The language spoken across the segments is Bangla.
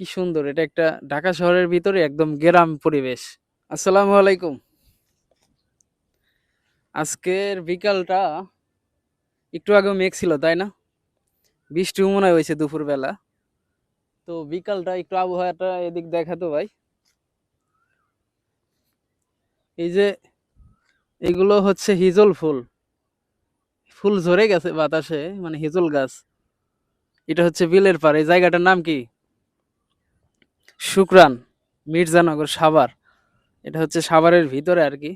কি সুন্দর, এটা একটা ঢাকা শহরের ভিতরে একদম গ্রাম পরিবেশ। আসসালামু আলাইকুম। আজকের বিকালটা একটু আগে মেঘ ছিল, তাই না? বৃষ্টিও মনে হয় হয়েছে দুপুরবেলা। তো বিকালটা একটু আবহাওয়াটা এদিক দেখাতো ভাই। এই যে এগুলো হচ্ছে হিজল ফুল। ফুল ঝরে গেছে বাতাসে মানে হিজল গাছ। এটা হচ্ছে বিলের এই জায়গাটার নাম কি? শুক্রান, মির্জানগর সাভার। এটা হচ্ছে সাভারের ভিতরে আর কি।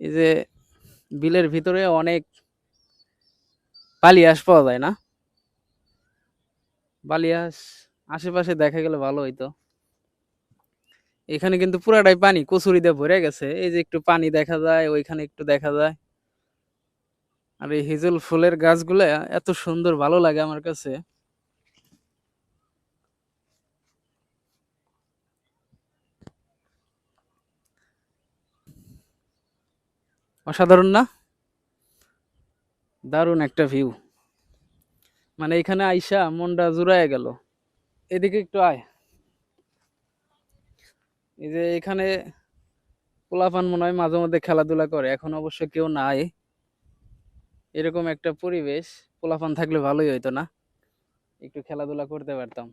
এই যে বিলের ভিতরে অনেক বালিয়াস পাওয়া যায় না? বালিয়াস আশেপাশে দেখা গেলে ভালো হইতো। এখানে কিন্তু পুরাটাই পানি কচুরি দিয়ে ভরে গেছে। এই যে একটু পানি দেখা যায়, ওইখানে একটু দেখা যায়। আর এই হিজল ফুলের গাছগুলো এত সুন্দর, ভালো লাগে আমার কাছে। অসাধারণ না? দারুণ একটা ভিউ মানে এখানে আইসা মনটা জুড়ায় গেল। এদিকে একটু আয়। এই যে এখানে পোলাপান মনে হয় মাঝে মধ্যে খেলাধুলা করে, এখন অবশ্য কেউ নাই। এরকম একটা পরিবেশ, পোলাপান থাকলে ভালোই হইতো না? একটু খেলাধুলা করতে পারতাম।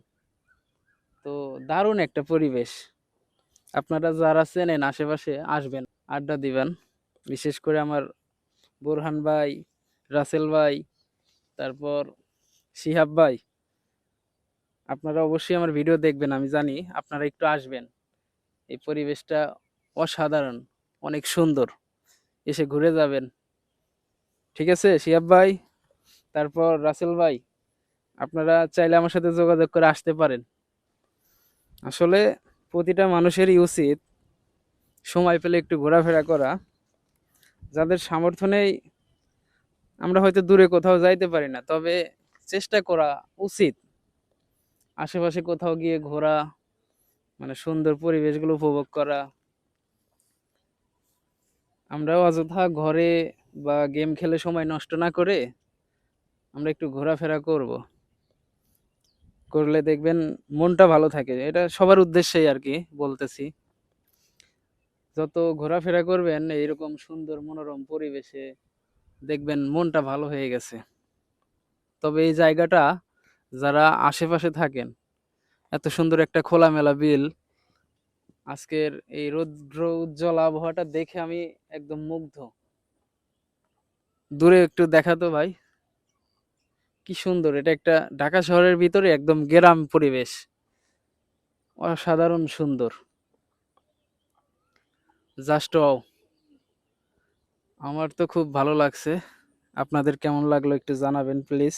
তো দারুণ একটা পরিবেশ। আপনারা যারা চেনেন আশেপাশে, আসবেন, আড্ডা দিবেন। বিশেষ করে আমার বোরহান ভাই, রাসেল ভাই, তারপর শিহাব ভাই। আপনারা অবশ্যই আমার ভিডিও দেখবেন, আমি জানি আপনারা একটু আসবেন। এই পরিবেশটা অসাধারণ, অনেক সুন্দর। এসে ঘুরে যাবেন। ঠিক আছে, শিহাব ভাই? তারপর রাসেল ভাই, আপনারা চাইলে আমার সাথে যোগাযোগ করে আসতে পারেন। আসলে প্রতিটা মানুষেরই উচিত সময় পেলে একটু ঘোরাফেরা করা। যাদের সামর্থ্য নেই, আমরা হয়তো দূরে কোথাও যাইতে পারি না। তবে চেষ্টা করা উচিত। আশেপাশে কোথাও গিয়ে ঘোরা মানে সুন্দর পরিবেশগুলো উপভোগ করা। আমরাও অযথা ঘরে বা গেম খেলে সময় নষ্ট না করে আমরা একটু ঘোরাফেরা করব। করলে দেখবেন মনটা ভালো থাকে। এটা সবার উদ্দেশ্যেই আর কি বলতেছি। যত ঘোরাফেরা করবেন, এইরকম সুন্দর মনোরম পরিবেশে দেখবেন মনটা ভালো হয়ে গেছে। তবে এই জায়গাটা যারা আশেপাশে থাকেন, এত সুন্দর একটা খোলামেলা বিল। আজকের এই রৌদ্র উজ্জ্বল আবহাওয়াটা দেখে আমি একদম মুগ্ধ। দূরে একটু দেখাতো ভাই। কি সুন্দর, এটা একটা ঢাকা শহরের ভিতরে একদম গ্রাম পরিবেশ। অসাধারণ সুন্দর। জাস্ট আমার তো খুব ভালো লাগছে। আপনাদের কেমন লাগল একটু জানাবেন প্লিজ